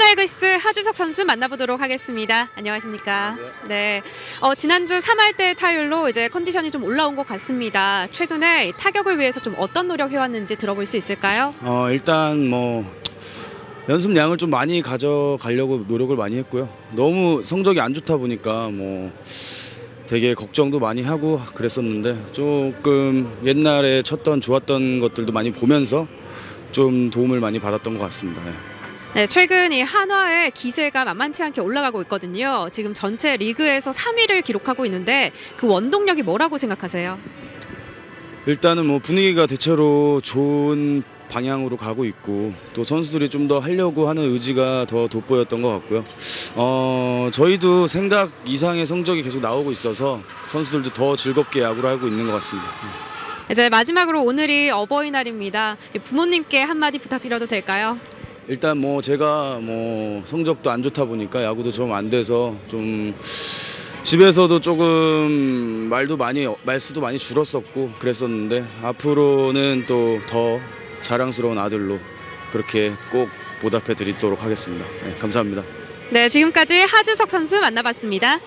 하나이글스 하주석 선수 만나보도록 하겠습니다. 안녕하십니까? 네. 어, 지난주 3할대 타율로 이제 컨디션이 좀 올라온 것 같습니다. 최근에 타격을 위해서 좀 어떤 노력 해왔는지 들어볼 수 있을까요? 어, 일단 뭐 연습량을 좀 많이 가져가려고 노력을 많이 했고요. 너무 성적이 안 좋다 보니까 뭐 되게 걱정도 많이 하고 그랬었는데 조금 옛날에 쳤던 좋았던 것들도 많이 보면서 좀 도움을 많이 받았던 것 같습니다. 네. 네, 최근 이 한화의 기세가 만만치 않게 올라가고 있거든요. 지금 전체 리그에서 3위를 기록하고 있는데 그 원동력이 뭐라고 생각하세요? 일단은 뭐 분위기가 대체로 좋은 방향으로 가고 있고 또 선수들이 좀 더 하려고 하는 의지가 더 돋보였던 것 같고요. 어 저희도 생각 이상의 성적이 계속 나오고 있어서 선수들도 더 즐겁게 야구를 하고 있는 것 같습니다. 이제 마지막으로 오늘이 어버이날입니다. 부모님께 한마디 부탁드려도 될까요? 일단 뭐 제가 뭐 성적도 안 좋다 보니까 야구도 좀 안 돼서 좀 집에서도 조금 말도 많이 말수도 많이 줄었었고 그랬었는데 앞으로는 또 더 자랑스러운 아들로 그렇게 꼭 보답해 드리도록 하겠습니다. 네, 감사합니다. 네, 지금까지 하주석 선수 만나봤습니다.